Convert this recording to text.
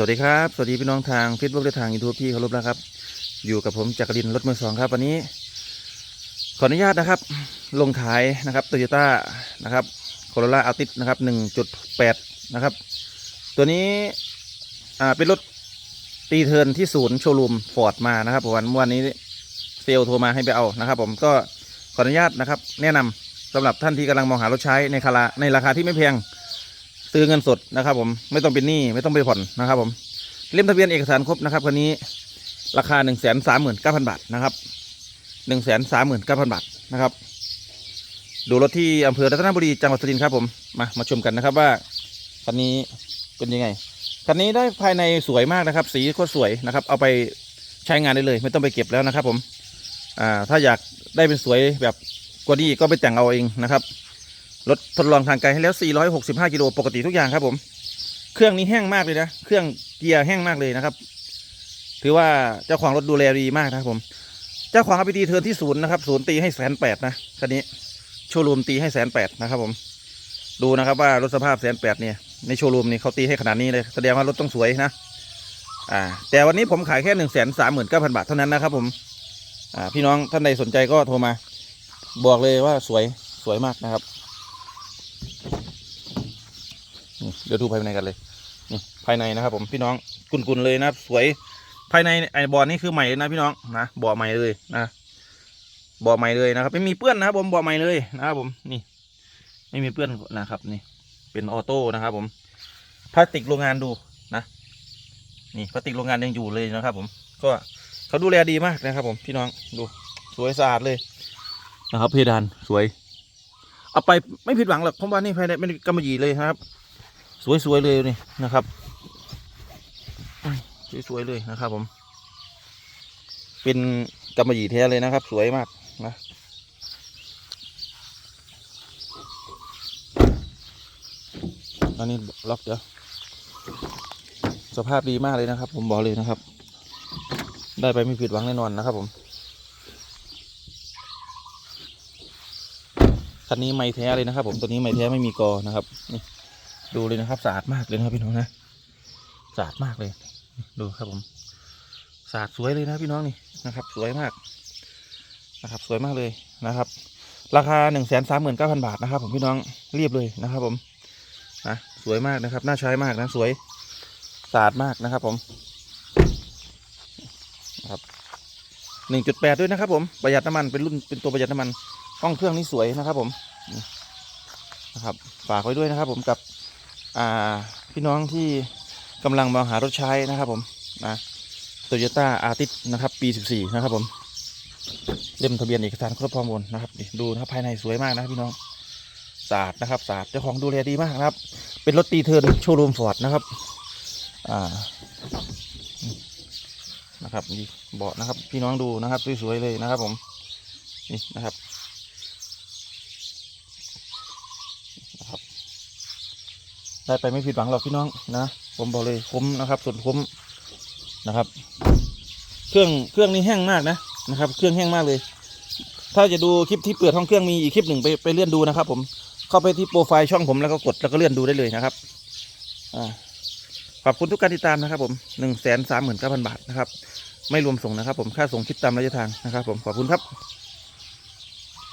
สวัสดีครับ สวัสดีพี่น้องทางเฟซบุ๊กและทางยูทูบที่เคารพนะครับ อยู่กับผมจักรินรถมือสองครับวันนี้ ขออนุญาตนะครับ ลงขายนะครับโตโยต้านะครับโคโรล่าอัลติสนะครับ1.8นะครับ ตัวนี้อ่าเป็นรถตีเทิร์นที่ศูนย์โชว์รูมฟอร์ดมานะครับวันเมื่อวันนี้เซลโทรมาให้ไปเอานะครับ ผมก็ขออนุญาตนะครับ แนะนำสำหรับท่านที่กำลังมองหารถใช้ในคาราในราคาที่ไม่แพง ซื้อเงินสดนะครับ ผมไม่ต้องเป็นหนี้ไม่ต้องไปผ่อนนะครับ ผมเล่มทะเบียนเอกสารครบนะครับคันนี้ราคาหนึ่งแสนสามหมื่นเก้าพันบาทนะครับหนึ่งแสนสามหมื่นเก้าพันบาทนะครับ ดูรถที่อำเภอรัตนบุรีจังหวัดสุรินทร์ครับผมมามาชมกันนะครับว่าคันนี้เป็นยังไงคันนี้ได้ภายในสวยมากนะครับ สีโคตรสวยนะครับ เอาไปใช้งานได้เลย ไม่ต้องไปเก็บแล้วนะครับ ผมอ่าถ้าอยากได้เป็นสวยแบบกว่านี้ก็ไปแต่งเอาเองนะครับ รถทดลองทางไกลให้แล้ว 465 กิโลปกติทุกอย่างครับผม เครื่องนี้แห้งมากเลยนะ เครื่องเกียร์แห้งมากเลยนะครับ ถือว่าเจ้าของรถดูแลดีมากนะครับผม เจ้าของเอาไปตีเทินที่ศูนย์นะครับศูนย์ตีให้แสนแปดนะคันนี้ โชว์รูมตีให้แสนแปดนะครับผม ดูนะครับว่ารถสภาพแสนแปดเนี่ย ในโชว์รูมนี่เขาตีให้ขนาดนี้เลย แสดงว่ารถต้องสวยนะ อ่า แต่วันนี้ผมขายแค่หนึ่งแสนสามหมื่นเก้าพันบาทเท่านั้นนะครับผม อ่า พี่น้องท่านใดสนใจก็โทรมา บอกเลยว่าสวย สวยมากนะครับ เดี๋ยวดูภายในกันเลยนี่ภายในนะครับ ผมพี่น้องกุนๆเลยนะสวยภายในไอ้บ่อนี่คือใหม่เลยนะพี่น้องนะบ่อใหม่เลยนะบ่อใหม่เลยนะครับ ไม่มีเปื้อนนะครับผมบ่อใหม่เลยนะครับผมนี่ ไม่มีเปื้อนนะครับ นี่ เป็นออโต้นะครับ ผมพลาสติกโรงงานดูนะนี่พลาสติกโรงงานยังอยู่เลยนะครับ ผม ก็เขาดูแลดีมากนะครับ ผมพี่น้องดูสวยสะอาดเลยนะครับเพดานสวย เอาไปไม่ผิดหวังหรอกเพราะว่านี่ภายในไม่ได้กำมะหยี่เลยนะครับ สวยๆเลยนี่นะครับสวยๆเลยนะครับ ผม เป็นกำมะหยี่แท้เลยนะครับ สวยมากนะอันนี้ล็อกเดี๋ยวสภาพดีมากเลยนะครับ ผมบอกเลยนะครับ ได้ไปไม่ผิดหวังแน่นอนนะครับ ผมคันนี้ไม่แท้เลยนะครับ ผมตัวนี้ไม่แท้ไม่มีกอนะครับนี่ ดูเลยนะครับสะอาดมากเลยนะครับพี่น้องนะสะอาดมากเลย ดูครับผมสะอาดสวยเลยนะพี่น้องนี่นะครับ สวยมากนะครับ สวยมากเลยนะครับ ราคาหนึ่งแสนสามหมื่นเก้าพันบาทนะครับ ผมพี่น้องเรียบเลยนะครับ ผมนะสวยมากนะครับ น่าใช้มากนะสวยสะอาดมากนะครับ ผมนะครับหนึ่งจุดแปดด้วยนะครับ ผมประหยัดน้ำมันเป็นรุ่นเป็นตัวประหยัดน้ำมันห้องเครื่องนี่สวยนะครับ ผมนะครับ ฝากไว้ด้วยนะครับ ผมกับ พี่น้องที่กำลังมองหารถใช้นะครับผมนะโตโยต้าอาร์ติสนะครับ ปี 14 นะครับผมเล่มทะเบียนเอกสารครบพร้อมหมดนะครับดูนะครับภายในสวยมากนะพี่น้องสะอาดนะครับสะอาดเจ้าของดูแลดีมากนะครับ เป็นรถตีเทิร์นโชว์รูมฟอร์ดนะครับอ่านะครับนี่เบาะนะครับ พี่น้องดูนะครับสวยๆเลยนะครับผมนี่นะครับ ได้ไปไม่ผิดหวังหรอกพี่น้องนะ ผมบอกเลยคุ้มนะครับสุดคุ้มนะครับ เครื่องเครื่องนี้แห้งมากนะนะครับ เครื่องแห้งมากเลย ถ้าจะดูคลิปที่เปิดห้องเครื่องมีอีกคลิปหนึ่งไปไปเลื่อนดูนะครับ ผมเข้าไปที่โปรไฟล์ช่องผมแล้วก็กดแล้วก็เลื่อนดูได้เลยนะครับอ่าขอบคุณทุกการติดตามนะครับ ผมหนึ่งแสนสามหมื่นเก้าพันบาทนะครับ ไม่รวมส่งนะครับ ผมค่าส่งคิดตามระยะทางนะครับ ผมขอบคุณครับ